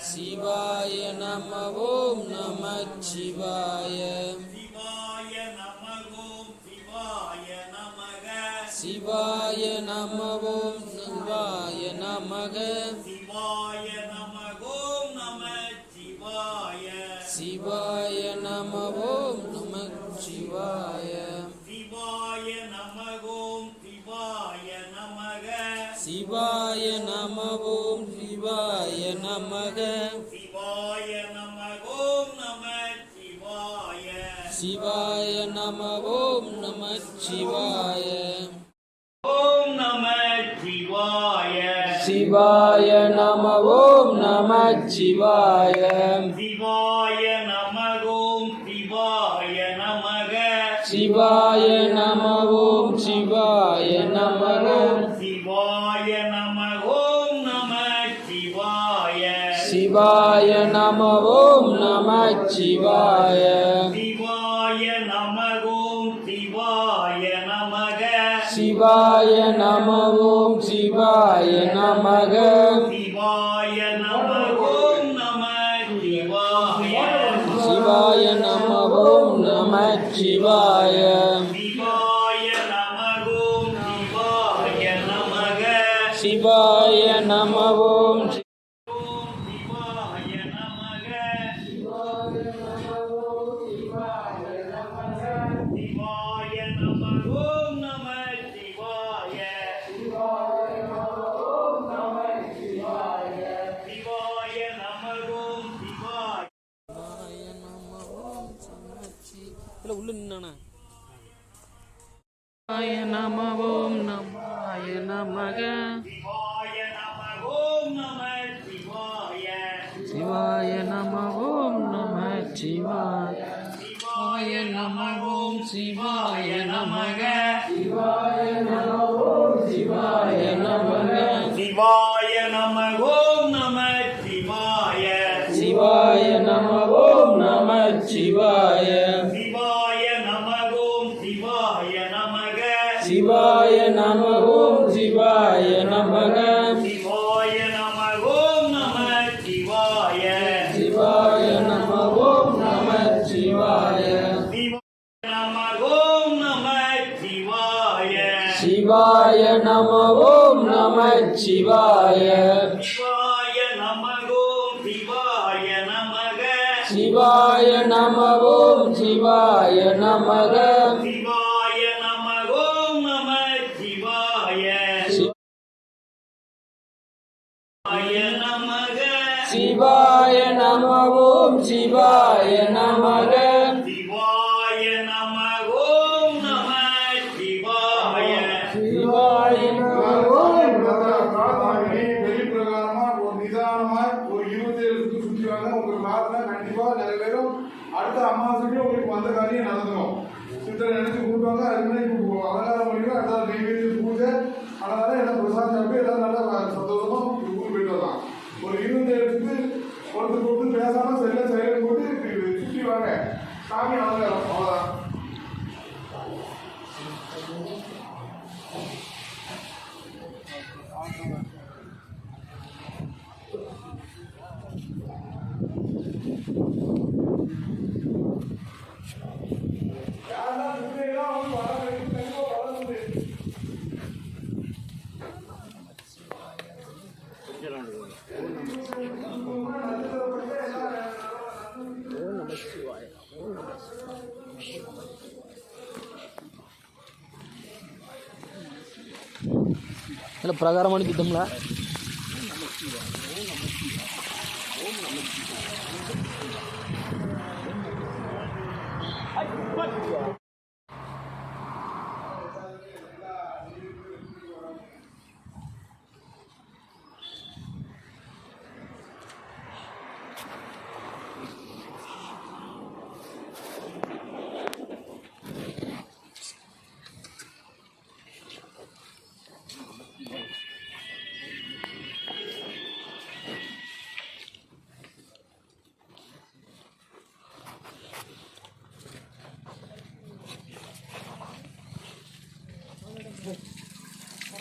சிவாய நம ஓம் நம சிவாய. சிவாய நமகோம் சிவாய நமக. சிவாய நம ஓம் சிவாய நமக. சிவாய நம சிவாய. சிவாய நம ஓம் நம சிவாய. சிவாய நமகோம் சிவாய நமக. சிவாய நம ஓம் சிவாய நமக. சிவாய நமகோம் நம சிவாய. சிவாய நம ஓம் நம சிவாய. ஓம் நம சிவாய. சிவாய நம ஓம் நம சிவாய. சிவாய நமகோம் சிவாய நமக. சிவாய நம சிவாய நம ஓம் நம சிவாய. சிவாய நமகோம் சிவாய நமக. சிவாய நம ஓம் சிவாய நமக. சிவாய நமகோம் நம சிவாய. சிவாய நம ஓம் நம சிவாய. சிவாய சிவாய நமக. சிவாய நம ஓம் ஓம் நம ஓம் நமாய நமக சிவாய நம சிவாய நம ஓம் நம சிவாய சிவாய நம ஓம் சிவாய நமக சிவாய நம ஓம் சிவாய நமக நம ஓம் சிவாய நமக. சிவாய நமகோம் நம சிவாய. சிவாய நம ஓம் நம சிவாய. சிவாய நமகோம் நம சிவாய. சிவாய நம ஓம் நம சிவாய. சிவாய நமகோம் சிவாய நமக. சிவாய நம ஓம் சிவாய நமக சிவாய நமகோம் நம சிவாய சிவாய நமக சிவாய நம ஓம் சிவாய நமக சிவாய நமகோம் நம சிவாய சிவாய நம ஓம் வெளிப்பிரகாரமா ஒரு நிதானமா ஒரு இருபத்தி ஏழு சுத்தி சுத்தி வாங்க உங்க பிரார்த்தனை கண்டிப்பா நிறைவேறும் அடுத்த அமாவாசைக்கு உங்களுக்கு வந்த காரியம் நடந்துடும் சித்தரை நினைச்சு கூப்பிடுவாங்க அது முன்னாடி கூப்பிடுவோம் அலங்காரம் பண்ணிடுவோம் அடுத்த நெய்வேதிய பூஜை அதனால எல்லாம் பிரசாதம் சாப்பிட்டு எல்லாம் நல்லா சந்தோஷமா ஊருக்கு போயிட்டு வரலாம் ஒரு இருபத்தி ஏழுக்கு ஒருத்தர் கூப்பிட்டு பேசாம செல்ல செயல் போட்டு இப்படி சுத்தி வாங்க சாமி அலங்காரம் அவ்வளவுதான் யாரெல்லாம் சுத்தியெல்லாம் வந்து வர வரைக்கும் கண்டிப்பா வளர்ந்து இல்ல பிரகாரம் அனுப்பிட்டோம்ல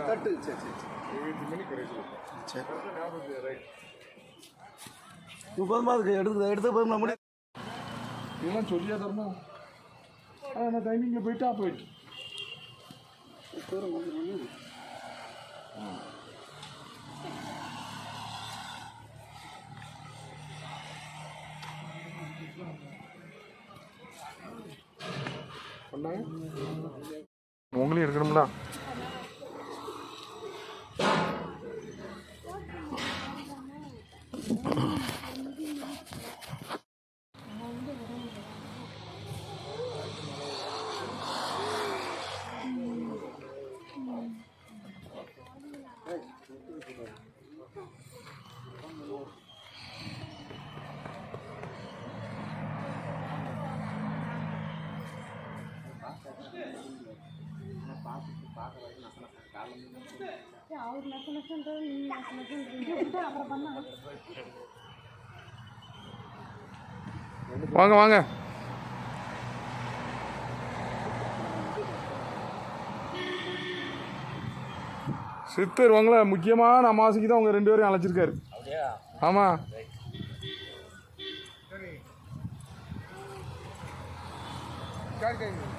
தட்டு சரி சரி எழுபத்தி சரி ஞாபகம் ரைட் முப்பதுமா இருக்கு எடுத்து எடுத்து போய் நம்ம இதெல்லாம் சொல்லியா தரணும் ஆனால் டைமிங்கில் போயிட்டா போயிட்டு பண்ணாங்க உங்களையும் இருக்கணும்ல வாங்க வாங்க. சித்தர் உங்களை முக்கியமான அமாவாசைக்கு தான் உங்க ரெண்டு பேரும் அழைச்சிருக்காரு. ஆமா. சிவாய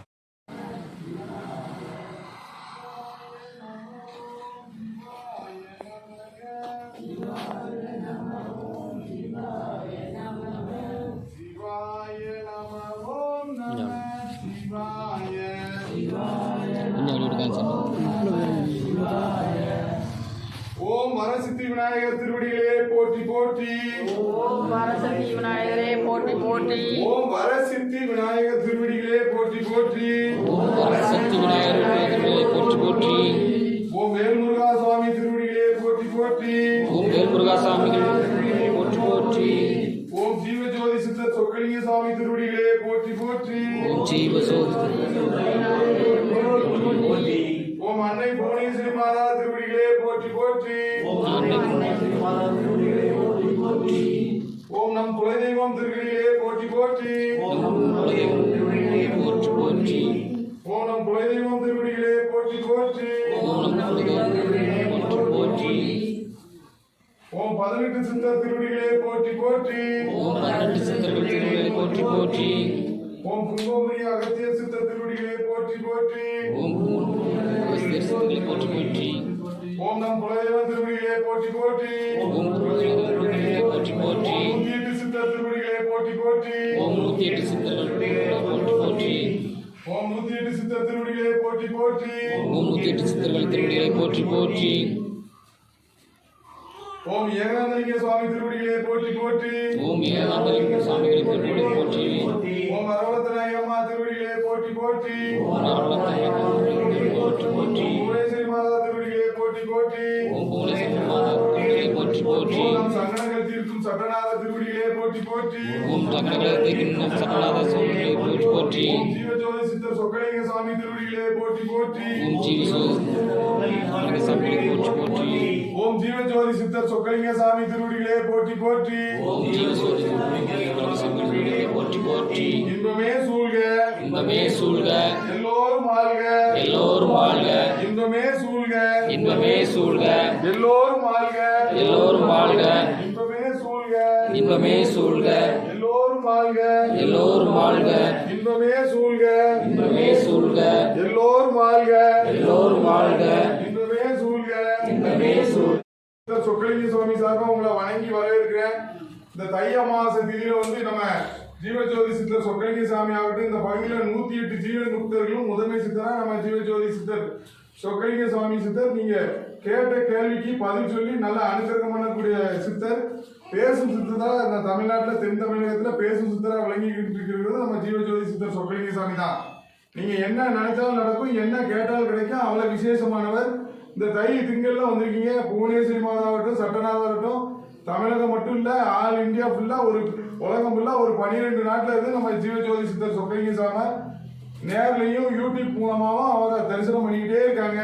வரசித்தி விநாயகர் திருவடிகளே போற்றி போற்றி. ஓம் வரசக்தி விநாயகரே போற்றி போற்றி. ஓம் வரசித்தி விநாயகர் திருவடிகளே போற்றி போற்றி. போற்றி போற்றி. ஓம் வேல்முருகா சுவாமி திருவடிகளே போற்றி போற்றி. ஓம் வேல்முருகாசாமிகள் போற்றி போற்றி. ஓம் ஜீவஜோதி சித்த சொக்கலிங்க சுவாமி திருவடிகளே போற்றி போற்றி. ஓம் ஜீவசோதி ஓம் அன்னை புவனேஸ்வரி மாதா ஓம் நம் குலதெய்வம் திருவடிகளே போற்றி போற்றி. ஓம் நம் குலதெய்வம் திருவடிகளே போற்றி போற்றி. ஓம் பதினெட்டு சித்தர் திருவடிகளே போற்றி போற்றி. ஓம் பதினெட்டு சித்தர்கள் திருவிழை போற்றி போற்றி. ஓம் குங்கோமணி அகத்திய சித்தர் திருவடிகளே போற்றி போற்றி. ஓம் அகஸ்தியர் சித்தர்களை போற்றி போற்றி. ஓம் நம் குலதெய்வ திருவடிகளே போற்றி. போற்றி போற்றி போற்றி. நூத்தி எட்டு சித்தர் திருவடிகளே போற்றி போற்றி. ஓம் நூத்தி எட்டு சித்தர்கள் போற்றி போற்றி. ஓம் நூத்தி எட்டு சித்தர் திருவடிகளே போற்றி போற்றி. ஓம் நூத்தி எட்டு சித்தர்கள் திருவடிகளை போற்றி போற்றி. ஓம் ஏகாந்தலிங்க சுவாமி திருவடிகளே போற்றி போற்றி. ஓம் ஏகாந்தலிங்க சாமிகளை திருவடிகளை போற்றி. ஓம் அரவத்தனாய் அம்மா திருவடிகளே போற்றி போற்றி. ஓம் அருளத்தந்தை திருவடிகளை போற்றி போற்றி. புவனேஸ்வரி மாதா திருவடிகளே போற்றி போற்றி திருவடிகளை போற்றி போற்றி. நம் சங்கடங்கள் தீர்க்கும் சட்டநாத திருவடிகளே போற்றி போற்றி. ஓம் போற்றி போற்றி. ஓம் ஜீவஜோதி சித்தர் சொக்கலிங்க சுவாமி திருவடிகளே போற்றி போற்றி. ஓம் ஜீவி சாமிகளை போற்றி போற்றி. ஓம் ஜீவஜோதி சித்தர் சொக்கலிங்க சாமி திருவடிகளே போற்றி போற்றி. ஓம் ஜீவ சோதி சாமிகளை போற்றி போற்றி. இன்பமே சூழ்க. இன்பமே சூழ்க. எல்லோரும் வாழ்க. எல்லோரும் வாழ்க. இன்பமே எல்லோரும் வாழ்க. எல்லோரும் வாழ்க. இன்பமே சூழ்க. இன்பமே சூழ்க. எல்லோரும் வாழ்க. எல்லோரும் வாழ்க. இன்பமே சூழ்க. இன்பமே சூழ்க. எல்லோரும் வாழ்க. எல்லோரும் வாழ்க. இன்பமே சூழ்க. இன்பமே இந்த சொக்கலிங்க சுவாமி சார்பா உங்களை வணங்கி வரவேற்கிறேன். இந்த தை அமாவாசை திதியில வந்து நம்ம ஜீவஜோதி சித்தர் சொக்கலிங்க சாமி ஆகட்டும் இந்த பகுதியில நூத்தி எட்டு ஜீவன் முக்தர்களும் முதன்மை சித்தரா நம்ம ஜீவஜோதி சித்தர் சொக்கலிங்க சுவாமி சித்தர். நீங்க கேட்ட கேள்விக்கு பதில் சொல்லி நல்லா அனுசரணம் பண்ணக்கூடிய சித்தர். பேசும் சித்தரா இந்த தமிழ்நாட்டில் தென் தமிழகத்தில் பேசும் சித்தரா விளங்கிக்கிட்டு இருக்கிறது நம்ம ஜீவஜோதி சித்தர் சொக்கலிங்க சாமி தான். நீங்க என்ன நினைச்சாலும் நடக்கும் என்ன கேட்டாலும் கிடைக்கும். அவ்வளவு விசேஷமானவர். இந்த தை திங்கள்ல வந்திருக்கீங்க. புவனேஸ்வரி மாதாவட்டும் சட்டநாதாகட்டும் தமிழகம் மட்டும் இல்ல ஆல் இந்தியா ஃபுல்லா ஒரு உலகம் ஃபுல்லா ஒரு பனிரெண்டு நாட்டுல இருந்து நம்ம ஜீவஜோதி சித்தர் சொக்கலிங்க சாம நேர்லையும் யூடியூப் மூலமாவும் அவரை தரிசனம் பண்ணிக்கிட்டே இருக்காங்க.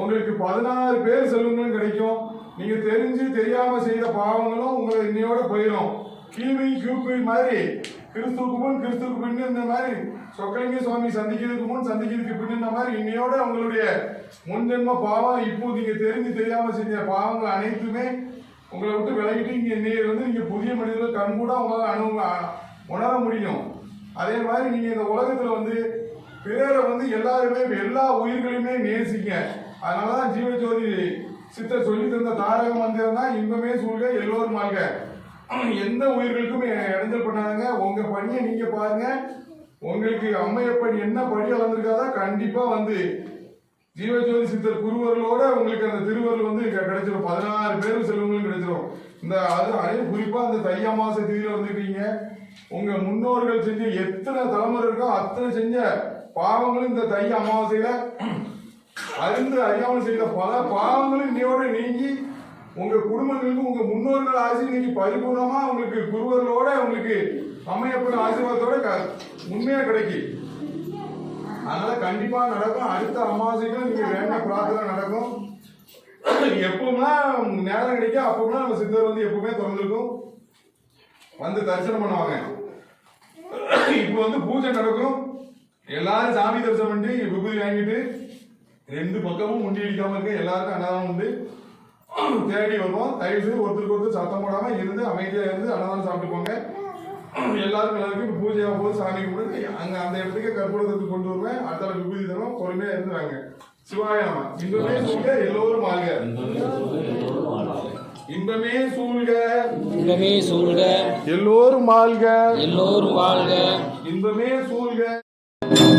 உங்களுக்கு பதினாறு பேர் செல்வங்களும் கிடைக்கும். நீங்க தெரிஞ்சு தெரியாம செய்த பாவங்களும் உங்களை இன்னையோட போயிடும் கீவி கியூபி மாதிரி கிறிஸ்துவுக்கு முன் கிறிஸ்துவுக்கு பின்னு இந்த மாதிரி சொக்கலிங்க சுவாமி சந்திக்கிறதுக்கு முன் சந்திக்கிறதுக்கு பின் இந்த மாதிரி இன்னையோட உங்களுடைய முன்ஜென்ம பாவம் இப்போ நீங்க தெரிஞ்சு தெரியாம செஞ்ச பாவங்கள் அனைத்துமே உங்களை விட்டு விலகிட்டு இங்கே இன்னையில வந்து நீங்க புதிய மனிதர்கள் கண்கூட உங்களால் அணு உணர முடியும். அதே மாதிரி நீங்க இந்த உலகத்துல வந்து பிறரை வந்து எல்லாருமே எல்லா உயிர்களையுமே நேசிங்க. அதனாலதான் ஜீவஜோதி சித்தர் சொல்லி தந்த தாரக மந்திரம் தான் இன்பமே சூழ்க எல்லோரும் வாழ்க எந்த உயிர்களுக்கும் இடைஞ்சல் பண்ணாதங்க. உங்க பணியை நீங்க பாருங்க. உங்களுக்கு அம்மையப்பன் என்ன படி வளர்ந்துருக்காதா கண்டிப்பா வந்து ஜீவஜோதி சித்தர் குருவர்களோட உங்களுக்கு அந்த திருவருள் வந்து கிடைச்சிடும் பதினாறு பேரும் செல்வங்களும் கிடைச்சிடும் இந்த அது அதே குறிப்பா அந்த தை அமாவாசை திதியில வந்திருக்கீங்க. உங்க முன்னோர்கள் செஞ்ச எத்தனை தலைமுறை இருக்கோ அத்தனை செஞ்ச பாவங்களும் இந்த தை அமாவாசையில அறிந்து அறியாமல் செய்த பல பாவங்களும் இன்னையோட நீங்கி உங்க குடும்பங்களுக்கு உங்க முன்னோர்கள் ஆசி நீங்க பரிபூர்ணமா உங்களுக்கு குருவர்களோட உங்களுக்கு அம்மையப்பன் ஆசீர்வாதத்தோட க- உண்மையா கிடைக்கும் அதனால கண்டிப்பா நடக்கும். அடுத்த அமாவாசைக்கும் நீங்க வேண்ட பிரார்த்தனை நடக்கும். எப்பவுமே நேரம் கிடைக்கும் அப்பவுமே நம்ம சித்தர் வந்து எப்பவுமே திறந்திருக்கும். வந்து தரிசனம் பண்ணுவாங்க. இப்போ வந்து பூஜை நடக்கும். எல்லாரும் சாமி தரிசனம் பண்ணி விபூதி வாங்கிட்டு ரெண்டு பக்கமும் முண்டி அடிக்காம இருக்க எல்லாருக்கும் அன்னதானம் உண்டு தேடி வருவோம். தயவு செய்து ஒருத்தருக்கு ஒருத்தர் சத்தம் போடாம இருந்து அமைதியா இருந்து அன்னதானம் சாப்பிட்டு போங்க எல்லாருக்கும் எல்லாருக்கும் பூஜை போது சாமி கும்பிட்டு அங்க அந்த இடத்துக்கு கற்பூரத்துக்கு கொண்டு வருவேன். அடுத்த விபூதி தரும் பொறுமையா இருந்துறாங்க. சிவாயமா இன்பமே சூழ்க எல்லோரும் வாழ்க. இன்பமே சூழ்க. இன்பமே சூழ்க. எல்லோரும் வாழ்க. எல்லோரும் வாழ்க. இன்பமே சூழ்க. Thank you.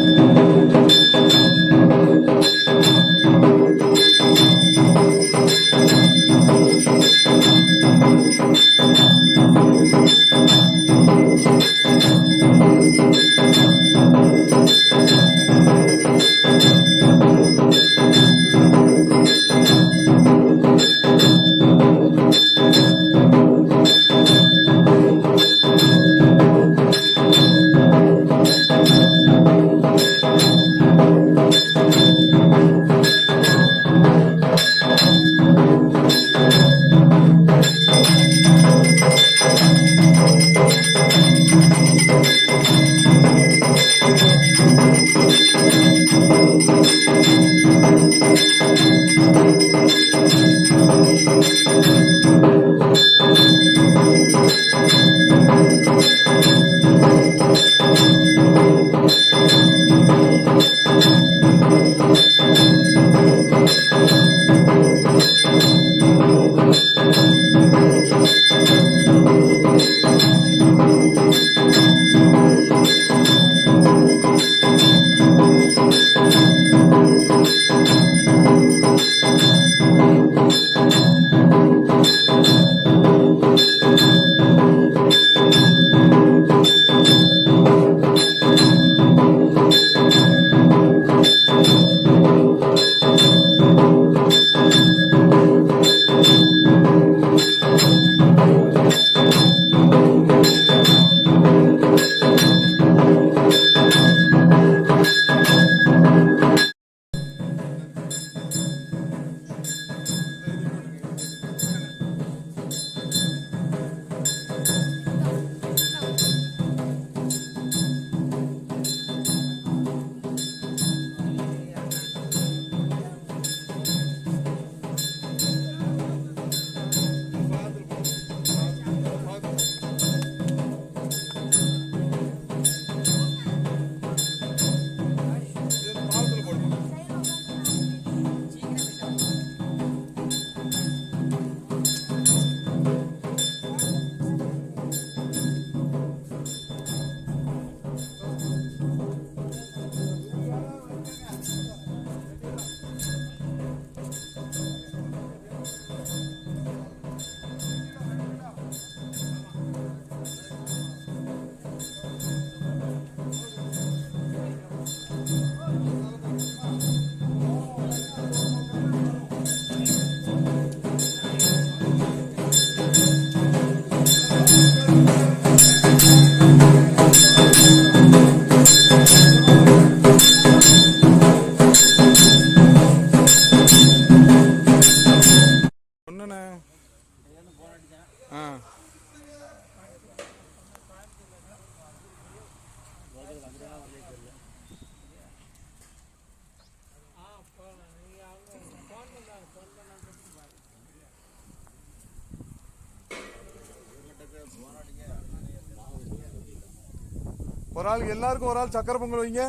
ஒரு ஆளுக்கு எல்லாருக்கும் ஒரு ஆள் சக்கரை பொங்கல் வைங்க.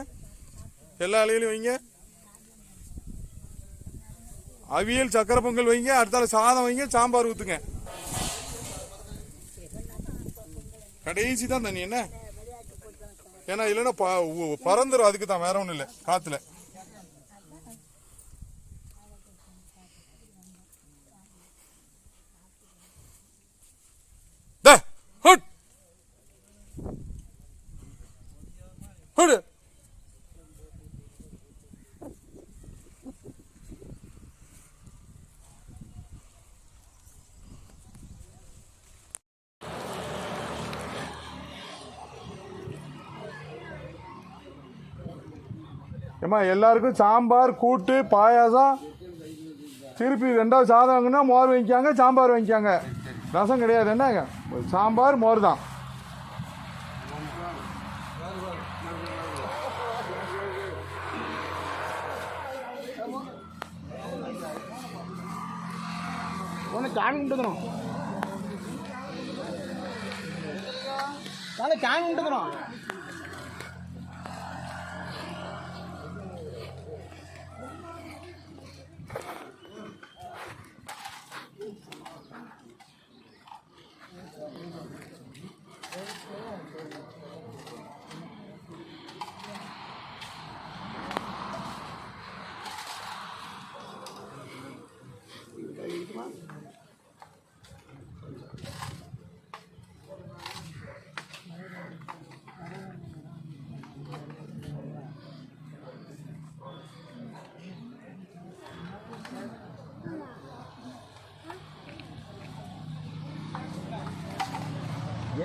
எல்லா இலையிலையும் வைங்க. அவியல் சக்கரை பொங்கல் வைங்க. அடுத்தால சாதம் வைங்க. சாம்பார் ஊத்துங்க. கடைசி தான் தண்ணி என்ன? ஏன்னா இல்லைன்னா பறந்துடும் அதுக்கு தான் வேற ஒன்றும் இல்லை. காத்துல. ஏம்மா எல்லாருக்கும் சாம்பார் கூட்டு பாயாசம். திருப்பி ரெண்டாவது சாதம் வாங்கினா மோர் வாங்கிக்காங்க சாம்பார் வாங்கிக்காங்க. ரசம் கிடையாது என்னங்க? சாம்பார் மோர் தான். ஒன்று சாமி கும்பிட்டுக்கணும் கும்பிட்டுக்கணும்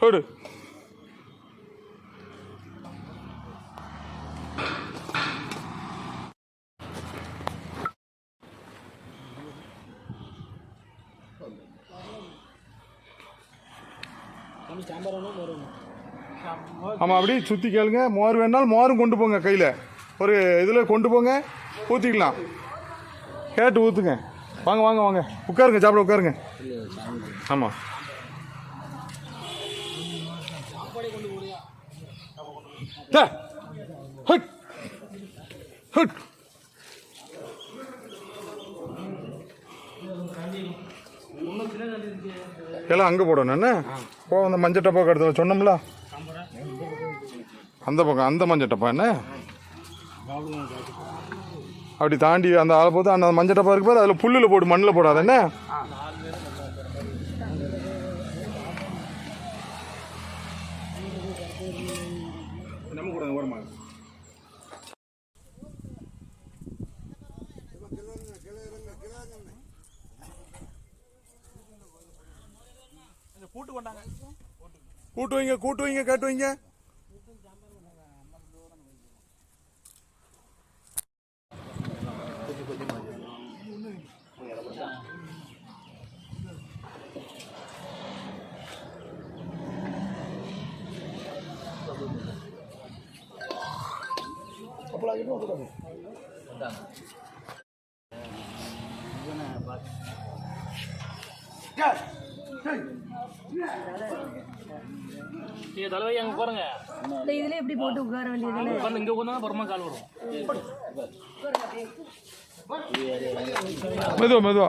ஹுட். ஹுட். ஆமாம் அப்படியே சுற்றி கேளுங்க. மோர் வேணாலும் மோரும் கொண்டு போங்க கையில். ஒரு இதில் கொண்டு போங்க. ஊற்றிக்கலாம் கேட்டு ஊற்றுங்க வாங்க வாங்க வாங்க. உட்காருங்க சாப்பிட உட்காருங்க. ஆமாம் ஹட் ஹுட், ஹுட். எல்லாம் அங்கே போடணும் என்ன? போ அந்த மஞ்சள் டப்பா கடத்துல சொன்னோம்ல? அந்த பக்கம் அந்த மஞ்சள் டப்பா என்ன? அப்படி தாண்டி அந்த ஆளை போது அந்த மஞ்சள் டப்பா இருக்கு பாரு அதில் புல்லில் போடு மண்ணில் போடாத என்ன? கூட்டு வைங்க கூட்டு வைங்க கேட்டு வைங்க நீங்க தலைவை அங்க உட்காருங்க இந்த இதுல எப்படி போட்டு உட்கார வேண்டியது உட்கார்ந்து இங்க உட்கார்ந்தா அப்புறமா கால் வரும். மெதுவா மெதுவா.